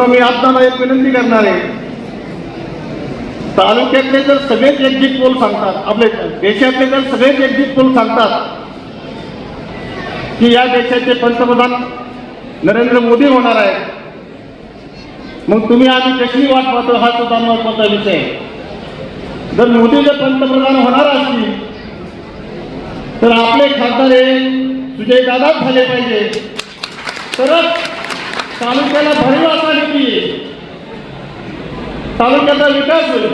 सर्व मी आपल्याला एक विनंती करणार आहे. तालुक्यातले जर सगळेच एक्झिट पोल सांगतात आपले देशातले जर सगळेच एक्झिट पोल सांगतात की या देशाचे पंतप्रधान नरेंद्र मोदी होणार आहेत मग तुम्ही आम्ही कशी वाट पाहतो? हा सुद्धा महत्त्वाचा विषय जर मोदी जर पंतप्रधान होणार असतील तर आपले खासदार हे सुजयदादाच झाले पाहिजे. तरच तालुक्याला भरीव असा निधी येईल. तालुक्याचा विकास होईल.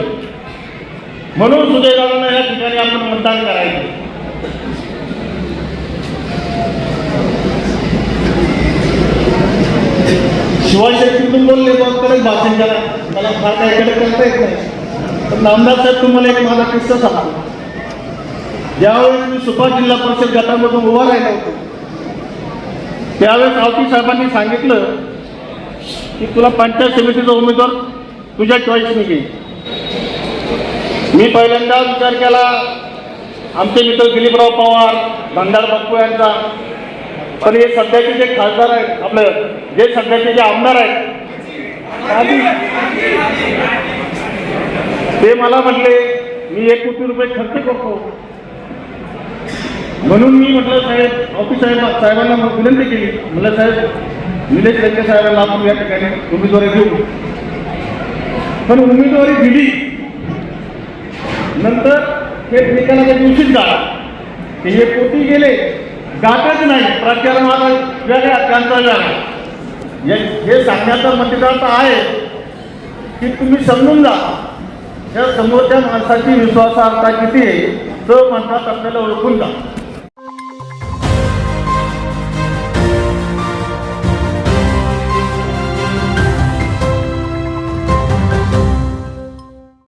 म्हणून सुदैवानं या ठिकाणी आपण मतदान करायचं. शिवाजी शेट्टीतून बोलले मग तरच भाषण करा. मला फार काही कडे करता येत नाही. पण नामदार साहेब तुम्हाला एक माझा किस्सा सांगतो. ज्यावेळेस मी सुपा जिल्हा परिषद गटामधून उभा राहिला होतो त्यावेळेस आवती साहेबांनी सांगितलं की तुला पंचायत समितीचा उमेदवार तुझ्या चॉईसने घे. मी पहिल्यांदा विचार केला आमचे मित्र दिलीपराव पवार भंडार बाप्पू यांचा. पण हे सध्याचे जे खासदार आहेत आपलं जे सध्याचे जे आमदार आहेत ते मला म्हटले मी एक कोटी रुपये खर्च करतो. म्हणून मी म्हटलं साहेब ऑफिस साहेब साहेबांना मग विनंती केली. म्हटलं साहेब निलेश लंके साहेबांना आपण या ठिकाणी उमेदवारी देऊ. पण उमेदवारी दिली. नंतर हे निकालाच्या दिवशीच झाला. ते हे पोटी गेले. गाठच नाही. प्रचार मारा वेगळ्या त्यांचा वेगळा हे सांगण्याचा मतदार आहे. की तुम्ही समजून जा. त्या समोरच्या माणसाची विश्वासार्हता किती आहे तो म्हणतात आपल्याला ओळखून जा.